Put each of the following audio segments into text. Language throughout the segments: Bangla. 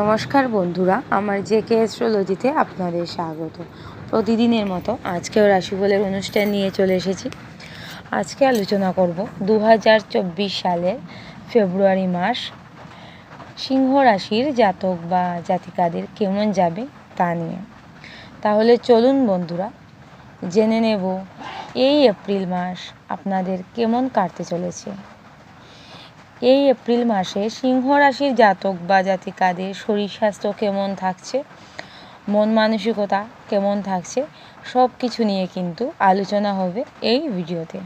নমস্কার বন্ধুরা, আমার জে কে অ্যাস্ট্রোলজিতে আপনাদের স্বাগত। প্রতিদিনের মতো আজকেও রাশিফলের অনুষ্ঠান নিয়ে চলে এসেছি। আজকে আলোচনা করব দু সালের ফেব্রুয়ারি মাস। সিংহ রাশির জাতক বা জাতিকাদের কেমন যাবে তা নিয়ে। তাহলে চলুন বন্ধুরা, জেনে নেব এই এপ্রিল মাস আপনাদের কেমন কাটতে চলেছে। এই এপ্রিল মাসে সিংহ রাশির জাতক বা জাতিকাদের শরীর স্বাস্থ্য কেমন থাকছে? মন মানসিকতা কেমন থাকছে? সব কিছু নিয়ে কিন্তু আলোচনা হবে এই ভিডিওতে।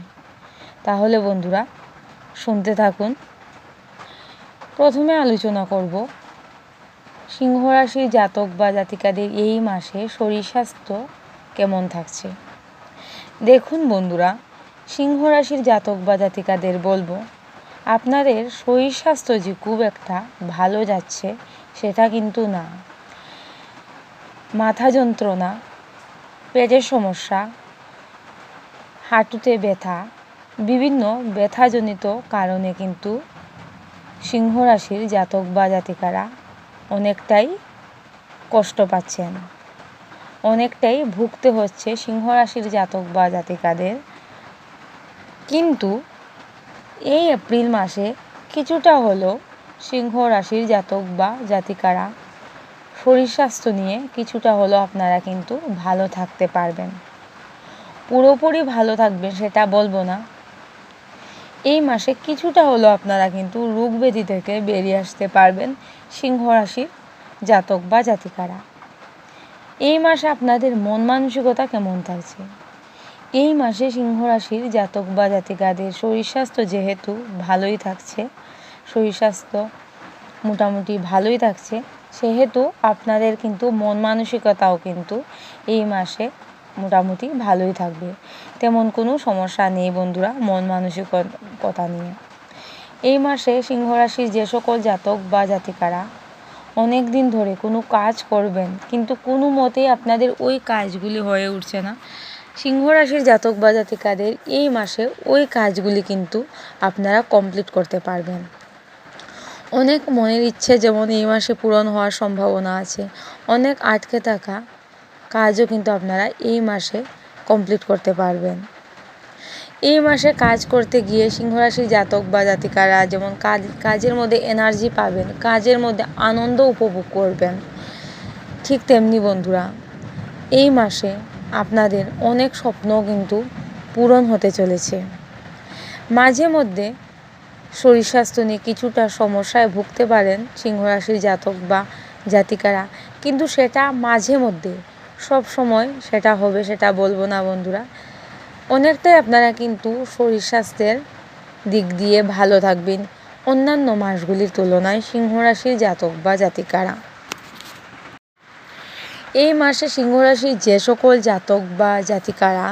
তাহলে বন্ধুরা, শুনতে থাকুন। প্রথমে আলোচনা করব, সিংহ রাশির জাতক বা জাতিকাদের এই মাসে শরীর স্বাস্থ্য কেমন থাকছে? দেখুন বন্ধুরা, সিংহ রাশির জাতক বা জাতিকাদের বলব আপনাদের শরীর স্বাস্থ্য যে খুব একটা ভালো যাচ্ছে, সেটা কিন্তু না। মাথা যন্ত্রণা, পেটের সমস্যা, হাঁটুতে ব্যথা, বিভিন্ন ব্যথাজনিত কারণে কিন্তু সিংহ রাশির জাতক বা জাতিকারা অনেকটাই কষ্ট পাচ্ছেন। অনেকটাই ভুগতে হচ্ছে সিংহ রাশির জাতক বা জাতিকাদের। কিন্তু এই এপ্রিল মাসে কিছুটা হলেও সিংহ রাশির জাতক বা জাতিকারা শরীর স্বাস্থ্য নিয়ে কিছুটা হলেও আপনারা কিন্তু ভালো থাকতে পারবেন। পুরোপুরি ভালো থাকবেন সেটা বলব না। এই মাসে কিছুটা হলেও আপনারা কিন্তু রোগ ব্যাধি থেকে বেরিয়ে আসতে পারবেন সিংহ রাশির জাতক বা জাতিকারা। এই মাসে আপনাদের মন মানসিকতা কেমন থাকছে? এই মাসে সিংহ রাশির জাতক বা জাতিকাদের শরীর স্বাস্থ্য যেহেতু ভালোই থাকছে, শরীর স্বাস্থ্য মোটামুটি ভালোই থাকছে, সেহেতু আপনাদের কিন্তু মন মানসিকতাও কিন্তু এই মাসে মোটামুটি ভালোই থাকবে। তেমন কোনো সমস্যা নেই বন্ধুরা মন মানসিকতা নিয়ে। এই মাসে সিংহ রাশির যে সকল জাতক বা জাতিকারা অনেক দিন ধরে কোনো কাজ করবেন, কিন্তু কোনো মতেই আপনাদের ওই কাজগুলি হয়ে উঠছে না। সিংহ রাশির জাতক বা জাতিকাদের এই মাসে ওই কাজগুলি কিন্তু আপনারা কমপ্লিট করতে পারবেন। অনেক মনের ইচ্ছে যেমন এই মাসে পূরণ হওয়ার সম্ভাবনা আছে, অনেক আটকে থাকা কাজও কিন্তু আপনারা এই মাসে কমপ্লিট করতে পারবেন। এই মাসে কাজ করতে গিয়ে সিংহরাশির জাতক বা জাতিকারা যেমন কাজ, কাজের মধ্যে এনার্জি পাবেন, কাজের মধ্যে আনন্দ উপভোগ করবেন। ঠিক তেমনি বন্ধুরা, এই মাসে আপনাদের অনেক স্বপ্ন কিন্তু পূরণ হতে চলেছে। মাঝে মধ্যে শরীর স্বাস্থ্য নিয়ে কিছুটা সমস্যায় ভুগতে পারেন সিংহরাশির জাতক বা জাতিকারা, কিন্তু সেটা মাঝে মধ্যে, সব সময় সেটা হবে, সেটা বলব না বন্ধুরা। অনেকটাই আপনারা কিন্তু শরীর স্বাস্থ্যের দিক দিয়ে ভালো থাকবেন অন্যান্য মাসগুলির তুলনায় সিংহরাশির জাতক বা জাতিকারা। এই মাসে সিংহরাশির যে সকল জাতক বা জাতিকারা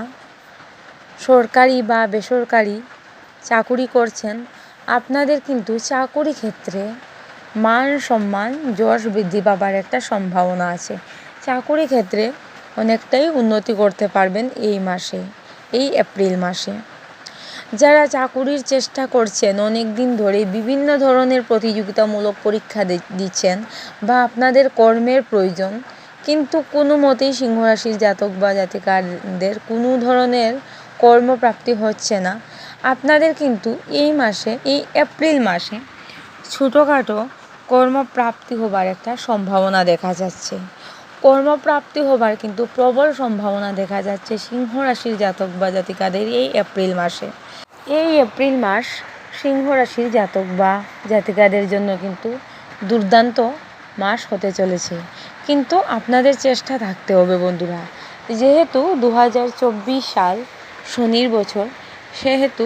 সরকারি বা বেসরকারি চাকুরি করছেন, আপনাদের কিন্তু চাকুরি ক্ষেত্রে মান সম্মান, যশ বৃদ্ধি পাবার একটা সম্ভাবনা আছে। চাকুরি ক্ষেত্রে অনেকটাই উন্নতি করতে পারবেন এই মাসে, এই এপ্রিল মাসে। যারা চাকুরির চেষ্টা করছেন অনেক দিন ধরে বিভিন্ন ধরনের প্রতিযোগিতামূলক পরীক্ষা দিচ্ছেন বা আপনাদের কর্মের প্রয়োজন কিন্তু কোনো মতেই সিংহরাশির জাতক বা জাতিকারদের কোনো ধরনের কর্মপ্রাপ্তি হচ্ছে না। আপনাদের কিন্তু এই মাসে, এই এপ্রিল মাসে ছোটোখাটো কর্মপ্রাপ্তি হবার একটা সম্ভাবনা দেখা যাচ্ছে। কর্মপ্রাপ্তি হবার কিন্তু প্রবল সম্ভাবনা দেখা যাচ্ছে সিংহ রাশির জাতক বা জাতিকাদের এই এপ্রিল মাসে। এই এপ্রিল মাস সিংহ রাশির জাতক বা জাতিকাদের জন্য কিন্তু দুর্দান্ত মাস হতে চলেছে। কিন্তু আপনাদের চেষ্টা থাকতে হবে বন্ধুরা। যেহেতু দু হাজার চব্বিশ সাল শনির বছর, সেহেতু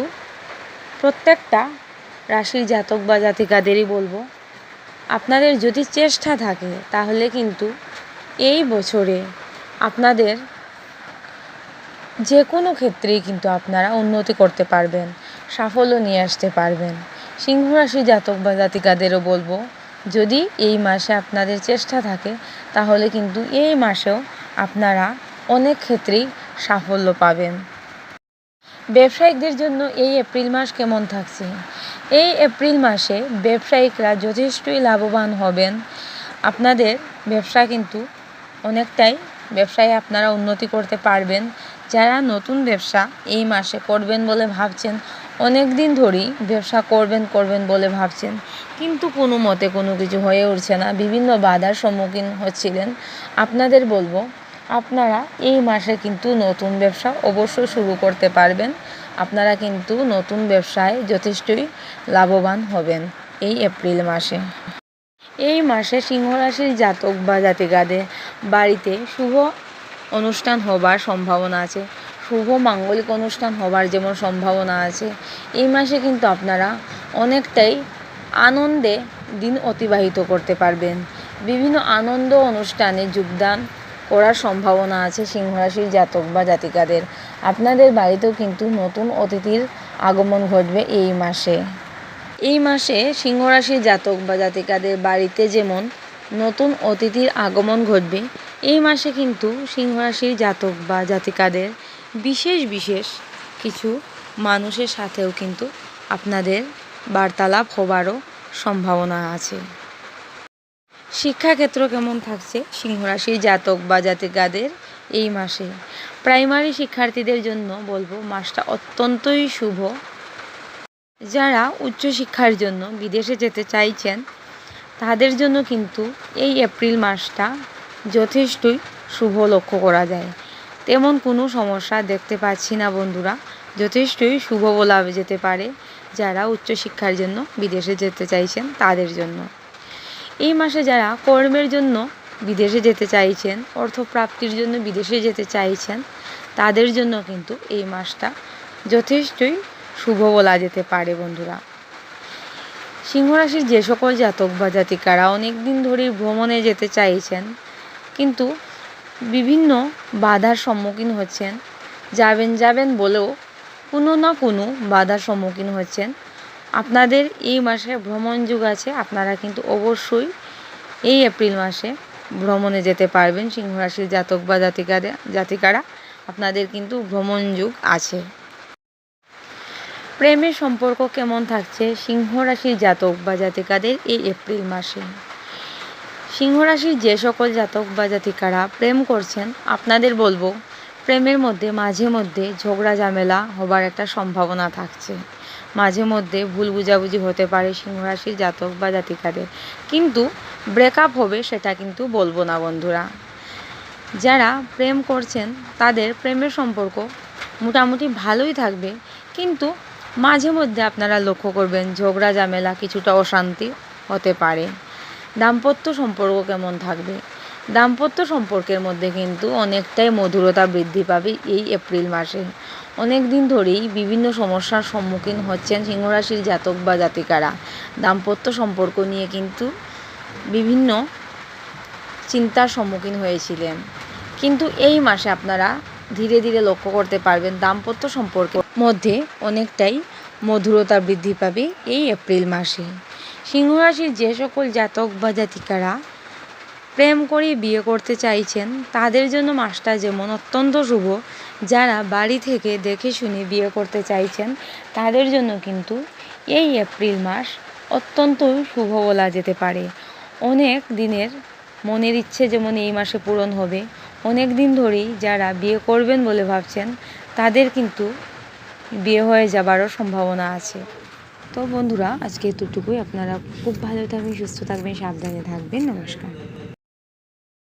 প্রত্যেকটা রাশির জাতক বা জাতিকাদেরই বলব, আপনাদের যদি চেষ্টা থাকে, তাহলে কিন্তু এই বছরে আপনাদের যে কোনো ক্ষেত্রেই কিন্তু আপনারা উন্নতি করতে পারবেন, সাফল্য নিয়ে আসতে পারবেন। সিংহ রাশি জাতক বা জাতিকাদেরও বলব যদি এই মাসে আপনাদের চেষ্টা থাকে, তাহলে কিন্তু এই মাসেও আপনারা অনেক ক্ষেত্রেই সাফল্য পাবেন। ব্যবসায়িকদের জন্য এই এপ্রিল মাস কেমন থাকছে? এই এপ্রিল মাসে ব্যবসায়িকরা যথেষ্টই লাভবান হবেন। আপনাদের ব্যবসা কিন্তু অনেকটাই ব্যবসায় আপনারা উন্নতি করতে পারবেন। যারা নতুন ব্যবসা এই মাসে করবেন বলে ভাবছেন অনেক দিন ধরেই ব্যবসা করবেন করবেন বলে ভাবছেন। কিন্তু কোনো মতে কোনো কিছু হয়ে উঠছে না। বিভিন্ন বাধার সম্মুখীন হচ্ছিলেন। আপনাদের বলব, আপনারা এই মাসে কিন্তু নতুন ব্যবসা অবশ্যই শুরু করতে পারবেন। আপনারা কিন্তু নতুন ব্যবসায় যথেষ্টই লাভবান হবেন এই এপ্রিল মাসে। এই মাসে সিংহরাশির জাতক বা জাতিকাদের বাড়িতে শুভ অনুষ্ঠান হবার সম্ভাবনা আছে। শুভ মাঙ্গলিক অনুষ্ঠান হবার যেমন সম্ভাবনা আছে, এই মাসে কিন্তু আপনারা অনেকটাই আনন্দে দিন অতিবাহিত করতে পারবেন। বিভিন্ন আনন্দ অনুষ্ঠানে যোগদান করার সম্ভাবনা আছে সিংহরাশির জাতক বা জাতিকাদের। আপনাদের বাড়িতেও কিন্তু নতুন অতিথির আগমন ঘটবে এই মাসে। এই মাসে সিংহরাশির জাতক বা জাতিকাদের বাড়িতে যেমন নতুন অতিথির আগমন ঘটবে, এই মাসে কিন্তু সিংহরাশির জাতক বা জাতিকাদের বিশেষ বিশেষ কিছু মানুষের সাথেও কিন্তু আপনাদের বার্তালাপ হবারও সম্ভাবনা আছে। শিক্ষাক্ষেত্র কেমন থাকছে? সিংহরাশির জাতক বা জাতিকাদের এই মাসে। প্রাইমারি শিক্ষার্থীদের জন্য বলব মাসটা অত্যন্তই শুভ। যারা উচ্চশিক্ষার জন্য বিদেশে যেতে চাইছেন, তাদের জন্য কিন্তু এই এপ্রিল মাসটা যথেষ্টই শুভ লক্ষ্য করা যায়। তেমন কোনো সমস্যা দেখতে পাচ্ছি না বন্ধুরা। যথেষ্টই শুভ বলা যেতে পারে যারা উচ্চশিক্ষার জন্য বিদেশে যেতে চাইছেন তাদের জন্য। এই মাসে যারা কর্মের জন্য বিদেশে যেতে চাইছেন, অর্থপ্রাপ্তির জন্য বিদেশে যেতে চাইছেন, তাদের জন্য কিন্তু এই মাসটা যথেষ্টই শুভ বলা যেতে পারে বন্ধুরা। সিংহরাশির যে সকল জাতক বা জাতিকারা অনেক দিন ধরেই ভ্রমণে যেতে চাইছেন, কিন্তু বিভিন্ন বাধার সম্মুখীন হচ্ছেন। যাবেন যাবেন বলেও কোনো না কোনো বাধার সম্মুখীন হচ্ছেন। আপনাদের এই মাসে ভ্রমণ যুগ আছে, আপনারা কিন্তু অবশ্যই এই এপ্রিল মাসে ভ্রমণে যেতে পারবেন। সিংহরাশির জাতক বা জাতিকাদের জাতিকারা, আপনাদের কিন্তু ভ্রমণ যুগ আছে। প্রেমের সম্পর্ক কেমন থাকছে? সিংহ রাশির জাতক বা জাতিকাদের এই এপ্রিল মাসে। সিংহ রাশির যে সকল জাতক বা জাতিকারা প্রেম করছেন, আপনাদের বলব, প্রেমের মধ্যে, মাঝে মধ্যে ঝগড়া, ঝামেলা হবার একটা সম্ভাবনা থাকছে। মাঝে মধ্যে ভুল বুঝাবুঝি হতে পারে সিংহ রাশির জাতক বা জাতিকাদের। কিন্তু ব্রেকআপ হবে সেটা কিন্তু বলব না বন্ধুরা। যারা প্রেম করছেন, তাদের প্রেমের সম্পর্ক মোটামুটি ভালোই থাকবে। কিন্তু মাঝে মধ্যে আপনারা লক্ষ্য করবেন, ঝগড়া, ঝামেলা কিছুটা অশান্তি হতে পারে। দাম্পত্য সম্পর্ক কেমন থাকবে? দাম্পত্য সম্পর্কের মধ্যে কিন্তু অনেকটাই মধুরতা বৃদ্ধি পাবে এই এপ্রিল মাসে। অনেক দিন ধরেই বিভিন্ন সমস্যার সম্মুখীন হচ্ছেন সিংহরাশির জাতক বা জাতিকারা। দাম্পত্য সম্পর্ক নিয়ে কিন্তু বিভিন্ন চিন্তার সম্মুখীন হয়েছিলেন। কিন্তু এই মাসে আপনারা ধীরে ধীরে লক্ষ্য করতে পারবেন দাম্পত্য সম্পর্কের মধ্যে অনেকটাই মধুরতা বৃদ্ধি পাবে এই এপ্রিল মাসে। সিংহরাশির যে সকল জাতক বা জাতিকারা প্রেম করে বিয়ে করতে চাইছেন, তাদের জন্য মাসটা যেমন অত্যন্ত শুভ। যারা বাড়ি থেকে দেখে শুনে বিয়ে করতে চাইছেন, তাদের জন্য কিন্তু এই এপ্রিল মাস অত্যন্ত শুভ বলা যেতে পারে। অনেক দিনের মনের ইচ্ছে যেমন এই মাসে পূরণ হবে, অনেক দিন ধরেই যারা বিয়ে করবেন বলে ভাবছেন, তাদের কিন্তু বিয়ে হয়ে যাবারও সম্ভাবনা আছে। তো বন্ধুরা আজকে এতটুকুই। আপনারা খুব ভালো থাকবেন সুস্থ থাকবেন সাবধানে থাকবেন। নমস্কার।